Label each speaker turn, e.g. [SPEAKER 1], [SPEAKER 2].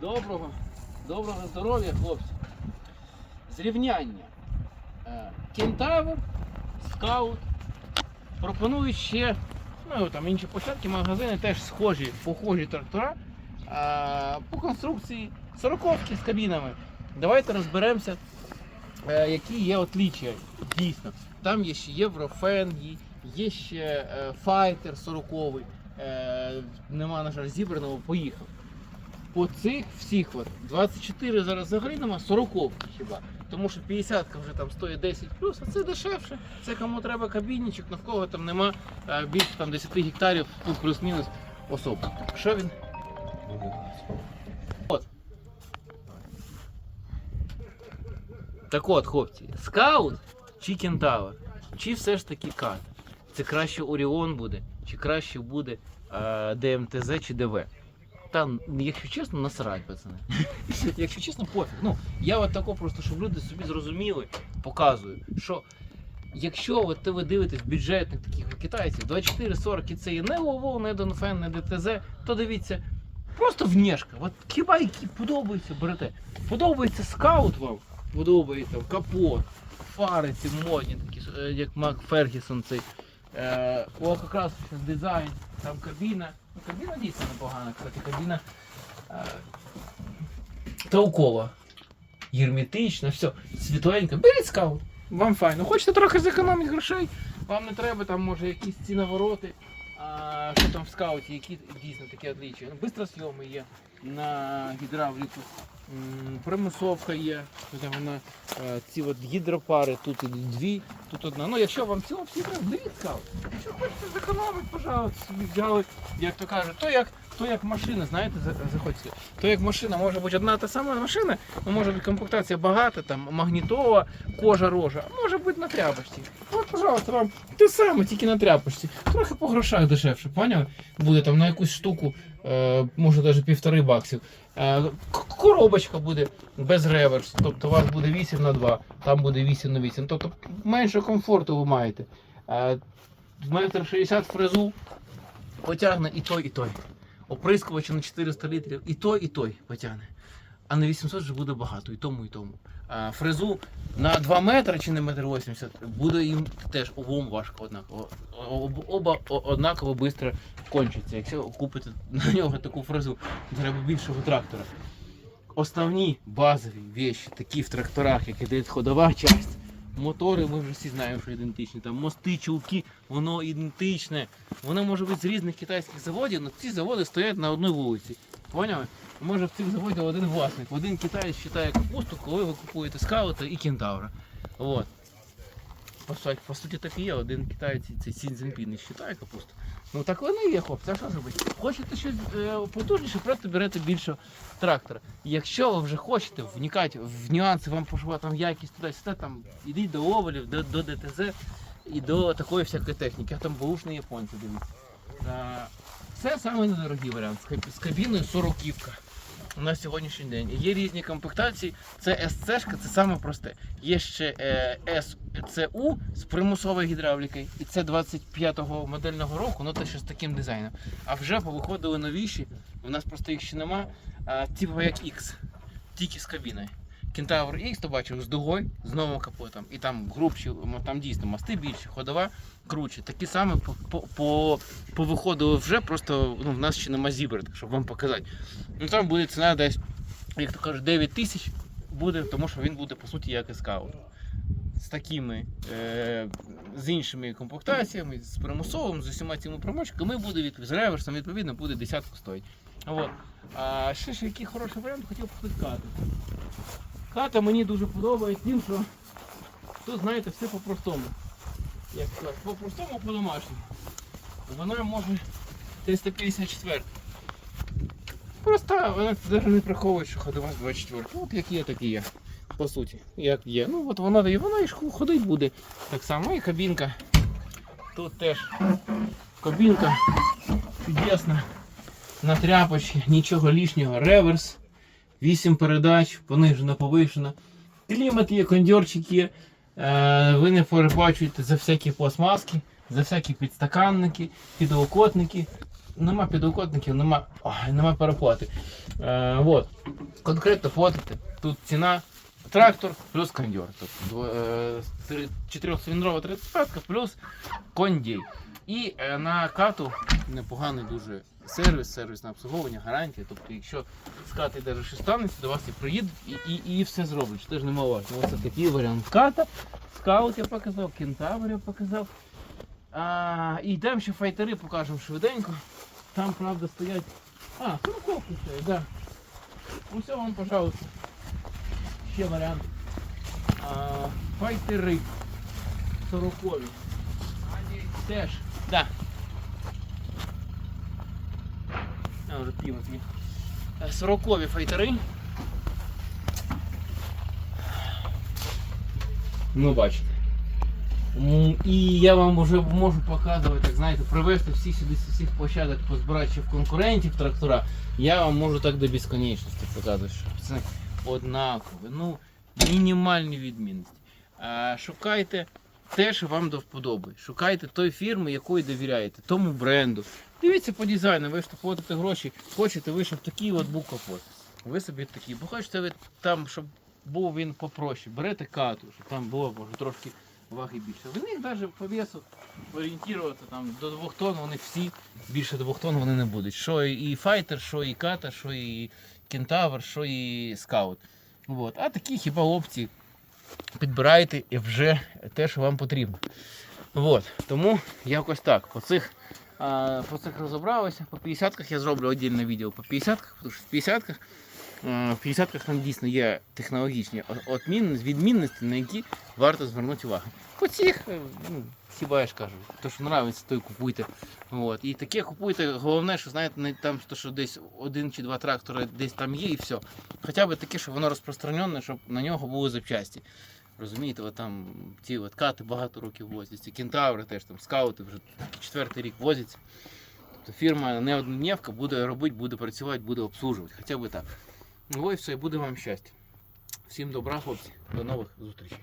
[SPEAKER 1] Доброго, доброго здоров'я, хлопці. Зрівняння. Е, Кентавр, скаут. Пропонують ще, ну там інші площадки, магазини теж схожі, похожі трактора. А, по конструкції сороковки з кабінами. Давайте розберемося, е, які є отліччя. Дійсно. Там є ще Єврофен, є- ще е, Файтер 40 е, нема, на жаль, зібраного, поїхав. По цих всіх от 24 зараз взагалі нема, 40 хіба. Тому що 50 вже там стоїть 10 плюс, а це дешевше. Це кому треба кабінничок, навколо там нема е, більше там 10 гектарів, ну плюс-мінус особ. Що він? От. Так от, хлопці, скаут чи кентавр, чи все ж таки кат? Це краще Оріон буде, чи краще буде е, ДМТЗ чи ДВ? Там, якщо чесно, насрать, пацани. якщо чесно, пофіг. Ну, я от тако просто, щоб люди собі зрозуміли, показую, що якщо от ви дивитесь бюджетних таких китайців, 24-40 і це є не ОВО, не Донфен, не ДТЗ, то дивіться, просто внешка. От хіба які подобається, берете. Подобається скаут вам, подобається капот, фари ці модні, такі, е, як Мак Фергісон цей. Е, о, якраз дизайн, там кабіна. Ну, кабіна дійсно непогана, кстати, кабіна е, толкова, герметична, все, світленька. Беріть скаут, вам файно. Хочете трохи зекономити грошей, вам не треба там, може, якісь ці навороти. А, що там в скауті, які дійсно такі отличия. Ну, бистросйоми є на гідравліку. Примусовка є, де вона, е, ці от гідропари, тут дві, тут одна. Ну, якщо вам цього всі треба, скаут. Якщо хочете зекономити, пожалуйста, взяли, як то кажуть, то як, то як машина, знаєте, за- заходьте. То як машина, може бути одна та сама машина, ну, може бути комплектація багата, там магнітова, кожа рожа, а може бути на тряпочці. От, пожалуйста, вам те саме, тільки на тряпочці. Трохи по грошах дешевше, поняли? Буде там на якусь штуку, е, може навіть півтори баксів. Е, коробочка буде без реверс, тобто у вас буде 8 на 2, там буде 8 на 8. Тобто менше комфорту ви маєте. 1,60 метр 60 фрезу потягне і той, і той. Оприскувача на 400 літрів, і той, і той потягне. А на 800 вже буде багато, і тому, і тому. А фрезу на 2 метри чи на метр 80 буде їм теж обом важко однаково. Оба однаково швидко кончаться. Якщо купити на нього таку фрезу, треба більшого трактора. Основні базові вещі, такі в тракторах, як іде ходова часть. Мотори ми вже всі знаємо, що ідентичні. Там мости, чулки, воно ідентичне. Воно може бути з різних китайських заводів, але ці заводи стоять на одній вулиці. Поняли? Може в цих заводів один власник. Один китаєць вважає капусту, коли ви купуєте скаута і кентавра. От. По, суті- так і є, один китаєць це Сін Цзіньпін не вважає капусту. Ну так воно і є, хлопці, а що зробити? Хочете щось е, потужніше, просто берете більше трактора. Якщо ви вже хочете вникати в нюанси, вам пошла там якість туди-сюди, там ідіть до овалів, до, до ДТЗ і до такої всякої техніки, а там бушні японці дивіться. Це саме недорогий варіант з кабіною 40 на сьогоднішній день. Є різні комплектації. Це СЦ, це саме просте. Є ще е, СЦУ з примусовою гідравлікою, і це 25-го модельного року, ну те що з таким дизайном. А вже повиходили новіші, у нас просто їх ще нема, а, типу як X, тільки з кабіною. Кентавр X, то бачив, з дугою, з новим капотом. І там грубші, там дійсно мости більші, ходова круче. Такі саме по, по, по, повиходили вже, просто ну, в нас ще нема зібр, так щоб вам показати. Ну там буде ціна десь, як то кажуть, 9 тисяч буде, тому що він буде по суті як і скаут. З такими, е, з іншими комплектаціями, з примусовим, з усіма цими промочками буде від, з реверсом, відповідно, буде десятку стоїть. От. А ще ж який хороший варіант хотів показати. Хата мені дуже подобається тим, що тут, знаєте, все по-простому. Як сказати, по-простому, по-домашньому. Вона може 354. Просто вона навіть не приховує, що ходова 24. От як є, так і є. По суті, як є. Ну от вона і вона і ходить буде. Так само і кабінка. Тут теж кабінка чудесна. На тряпочці, нічого лишнього. Реверс, 8 передач, понижена, повишена. Клімат є, кондьорчик є. Е, ви не переплачуєте за всякі пластмаски, за всякі підстаканники, підлокотники. нема підокотників, нема, ой, нема переплати. Е, от. Конкретно платите. Тут ціна трактор плюс кондьор. Е, чотирьохциліндрова 35 плюс кондій. І е, на кату непоганий дуже сервіс, сервісне обслуговування, гарантія. Тобто, якщо з даже щось станеться, до вас і приїдуть і, і, і все зроблять. Теж немаловажно. Ось такий варіант ката. Скаут я показав, кентавр я показав. А, і йдемо ще файтери покажемо швиденько. Там, правда, стоять. А, сороковки стоять, да. Усе вам, пожалуйста. Ще варіант. А, файтери. Сорокові. Теж. Да. А, вже піво тобі. Е, Сорокові файтери. Ну, бачите. І я вам вже можу показувати, так знаєте, привезти всі сюди з всіх площадок, в конкурентів трактора. Я вам можу так до безконечності показувати, що це однакове. Ну, мінімальні відмінності. Шукайте те, що вам до вподоби. Шукайте той фірми, якої довіряєте, тому бренду. Дивіться по дизайну, ви ж платите гроші, хочете ви, щоб такий от був капот. Ви собі такий, бо хочете ви там, щоб був він попроще. Берете кату, щоб там було може, трошки ваги більше. В них навіть по весу орієнтуватися там до 2 тонн, вони всі більше 2 тонн вони не будуть. Що і файтер, що і ката, що і кентавр, що і скаут. От. А такі хіба опції підбираєте і вже те, що вам потрібно. От. Тому якось так. По цих, по цих розібралося. По 50-ках я зроблю віддільне відео по 50-ках, тому що в 50-ках е, в 50-ках там дійсно є технологічні відмінності, на які варто звернути увагу. По цих, е, ну, хіба я ж кажу, то що подобається, то й купуйте. От. І таке купуйте, головне, що знаєте, не там, то, що десь один чи два трактори десь там є і все. Хоча б таке, щоб воно розпространене, щоб на нього були запчасті. Розумієте, от там ті от кати багато років возяться, кентаври теж там, скаути вже четвертий рік возяться. Тобто фірма не однодневка буде робити, буде працювати, буде обслужувати. Хоча б так. Ну і все, буде вам щастя. Всім добра, хлопці. До нових зустрічей.